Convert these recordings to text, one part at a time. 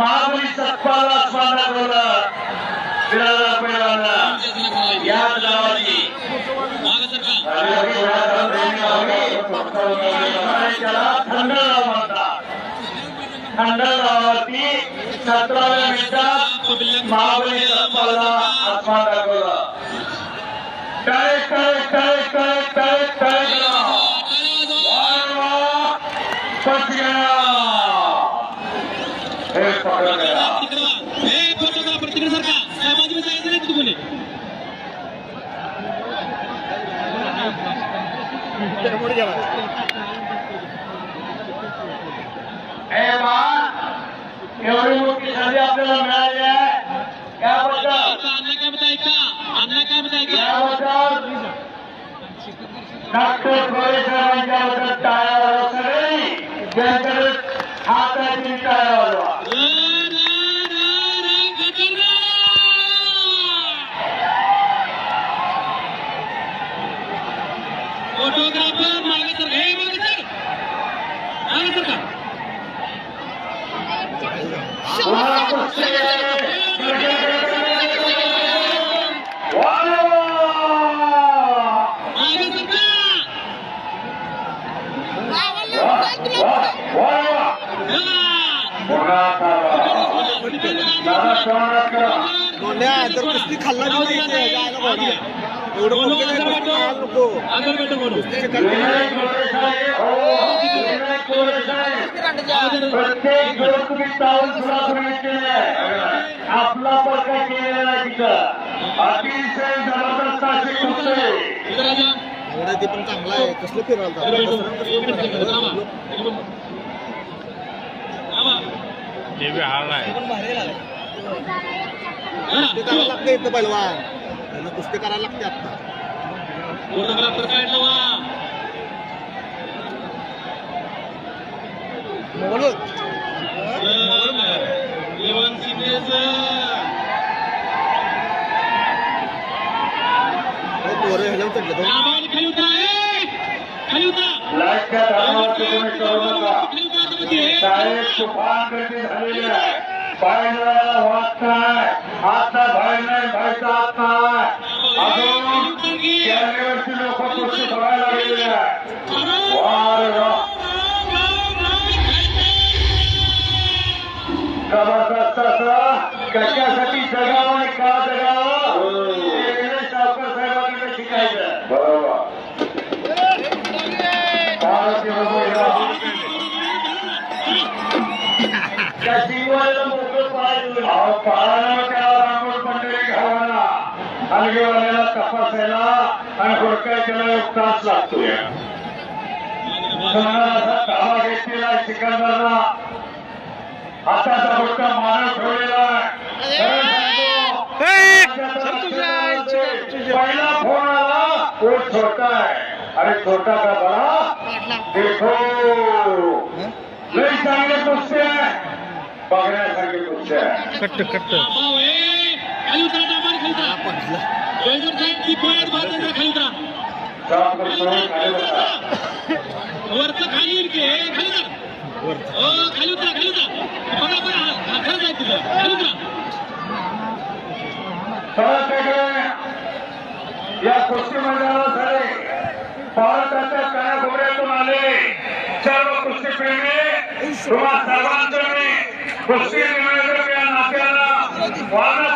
ಮಾಮೂಲಿ ಸತ್ಪಾಲ ಸ್ಮರಣಗಳ ವಿರಾದ ಪೈರಾದ ಯಾದಾದಿ ಖಂಡಲಾವತಿ ಸತ್ರವೇ ಬಿಟ್ಟ ಮಾಮೂಲಿ ಸತ್ಪಾಲ ಸ್ಮರಣಗಳ ಡೈರೆಕ್ಟರ್ एवढी मोठी संधी आपल्याला मिळाली आहे. याबद्दल अण्णा काय म्हणता ऐका याबद्दल डॉक्टर गोरे साहेबांच्याबद्दल टाळ्या वाजवा सगळे ज्यांच्याकडे हात आहे त्यांनी टाळ्या वाजवा फोटोग्राफर मागे सर हे मागे सर मागे सर का तुम्हाला कुस्ती आहे. वाजवा! मागे सर का वा- वा- वाजवा! पुन्हा दादा श्रवणात करा गोंड्या जर कुस्ती खाल्ला की नाही इथे जायला गोंड्या. एवढं मोठं नाही कुस्ती खायला नको. आगर बेटा बोलो कुस्तीचे खाल्ले विनायक गोरे साहेब, हो, विनायक गोरे साहेब. प्रत्येक दिवस चावून सुद्धा तुम्ही केले आपला पडका केलेला तिथं अतिशय जबरदस्त अशी कुस्ती ते पण चांगला आहे. कसलं फिरायला थांबा कुस्ती करायला लागते इथं पहिलवान त्यांना कुस्ती करायला लागते आता. फोटोग्राफर साईडला वा. तो. आवाज खाली उतरा! खाली उतरा. तुफान गर्दी झालेली आहे. वाट नाही आता नाही बाहेरचा आत. नाही अजून कॅमेऱ्यावरची लोक कुस्ती बघायला गेलेली आहे. वार वा. जबरदस्त असं कशासाठी जगावं आणि का जगावं? सावकर साहेबांकडे शिकायचं बरोबर. त्या शिवायला मोकळं पाहिजे त्याला तपासायला आणि एक तास लागतो ताबा घेतलेला सिकंदरला हाताचा फक्त मानव ठेवलेला आहे पहिला फोन आला तो छोटा आहे अरे छोटा का बडा देखो लई चांगले कुस्ती आहे बघण्यासारखे कुस्ती आहे कट्ट कट्ट! खाली उतरा डाबाने खाली उतरा जयजोर साहेब ती आहे, खाली उतरा खाली बसा. वरचं खाली येईल की ए, खाली उतरा हो खाली उतरा खाली उतरा बघा बघा हा, हा, खरंच आहे तिथं खाली उतरा सरळ तिकडे या कुस्ती मैदानावर झाले भारताच्या कानाकोपऱ्यातून आले सर्व कुस्ती प्रेमी तुम्हा सर्वांचं कुस्ती निवेदक नात्याला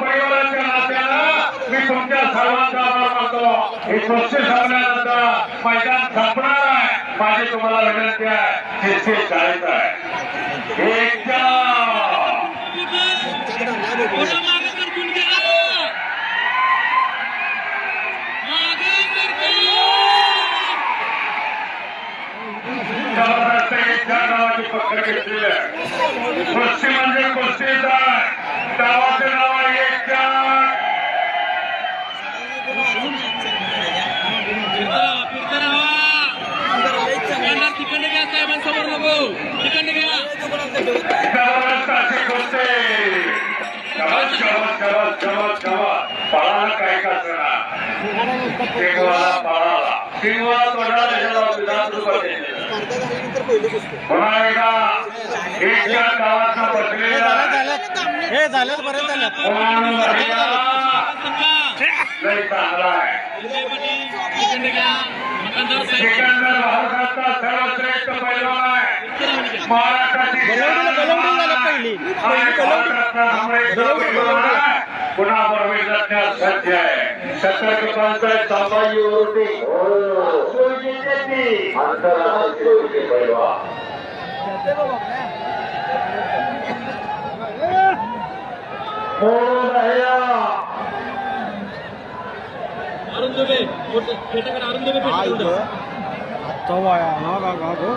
परिवाराच्या नात्याला मी तुमच्या सर्वांचा आभार मानतो. ही कुस्ती संपल्यानंतर मैदान संपणार आहे. माझी तुम्हाला विनंती आहे तिथे आहे. গেছে পশ্চিমবঙ্গের পশ্চিমটা দাওয়াতে নেওয়া একটা तिकडे घ्या साहेबांसमोर नको तिकडे घ्या काय करणार पाळाला सिकंदर भारताचा सर्वश्रेष्ठ पैलवान आहे. महाराष्ट्राची गलवडी झालं पहिली. पुन्हा बरोबर सज्ज आहे. ಕರ್ನಾಟಕ ಪಂಚಾಯತ್ ಸಭಾಯೋಗಿ ಅಂತಾರಾಷ್ಟ್ರೀಯ ಬರುವ ಅರುಂಧವೆ ಕೇಟಗಡ ಅರುಂಧವೆ ಆಯ್ತು ಅಥವಾ ಯಾವಾಗ ಆಗೋ